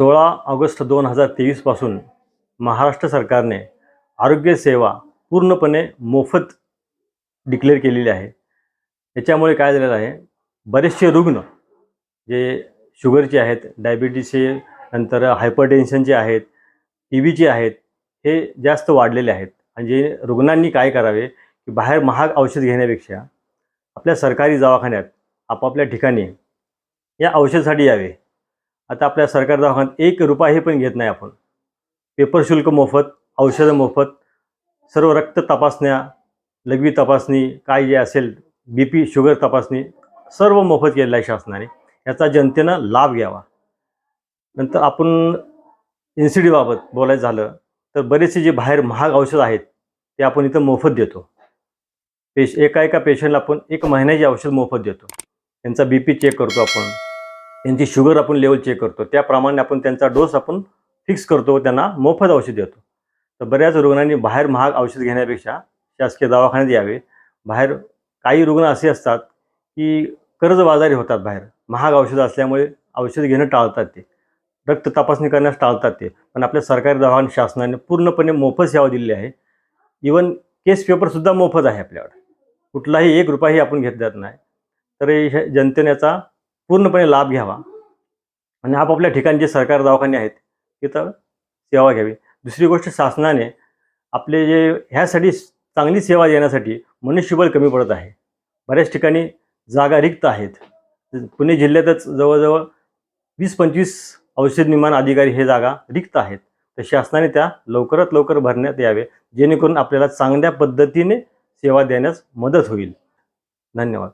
सोळा ऑगस्ट दोन हजार तेवीसपासून महाराष्ट्र सरकारने आरोग्यसेवा पूर्णपणे मोफत डिक्लेअर केलेली आहे. याच्यामुळे काय झालेलं आहे? बरेचसे रुग्ण जे शुगरचे आहेत डायबिटीसचे नंतर हायपरटेन्शनचे आहेत टी व्हीचे आहेत हे जास्त वाढलेले आहेत. आणि जे रुग्णांनी काय करावे? की बाहेर महाग औषध घेण्यापेक्षा आपल्या सरकारी दवाखान्यात आपापल्या ठिकाणी या औषधासाठी यावे. आता आपल्या सरकार दवाखान्यात एक रुपयाही पण घेत नाही आपण. पेपर शुल्क मोफत औषधं मोफत सर्व रक्त तपासण्या लघवी तपासणी काय जे असेल बी पी शुगर तपासणी सर्व मोफत केलेलं आहे शासनाने. याचा जनतेनं लाभ घ्यावा. नंतर आपण एन सी डीबाबत बोलायचं झालं तर बरेचसे जे बाहेर महाग औषध आहेत ते आपण इथं मोफत देतो. पेश एका एका पेशंटला आपण एक महिन्याचे औषध मोफत देतो. त्यांचा बी पी चेक करतो आपण. त्यांची शुगर आपण लेवल चेक करतो. त्याप्रमाणे आपण त्यांचा डोस आपण फिक्स करतो त्यांना मोफत औषध देतो. तर बऱ्याच रुग्णांनी बाहेर महाग औषध घेण्यापेक्षा शासकीय दवाखान्यात यावे. बाहेर काही रुग्ण असे असतात की कर्जबाजारी होतात बाहेर. महाग औषधं असल्यामुळे औषध घेणं टाळतात ते. रक्त तपासणी करण्यास टाळतात ते. पण आपल्या सरकारी दवाखान्यात शासनाने पूर्णपणे मोफत सेवा दिलेली आहे. इवन केस पेपरसुद्धा मोफत आहे आपल्याकडे. कुठलाही एक रुपयाही आपण घेत जात नाही. तर जनतेने याचा पूर्णपणे लाभ घ्यावा. आणि आपापल्या ठिकाणी जे सरकारी दवाखाने आहेत तिथं सेवा घ्यावी. दुसरी गोष्ट शासनाने आपले जे ह्यासाठी चांगली सेवा देण्यासाठी मनुष्यबळ कमी पडत आहे. बऱ्याच ठिकाणी जागा रिक्त आहेत. पुणे जिल्ह्यातच जवळजवळ वीस पंचवीस औषध निर्माण अधिकारी हे जागा रिक्त आहेत. तर शासनाने त्या लवकरात लवकर भरण्यात यावे जेणेकरून आपल्याला चांगल्या पद्धतीने सेवा देण्यास मदत होईल. धन्यवाद.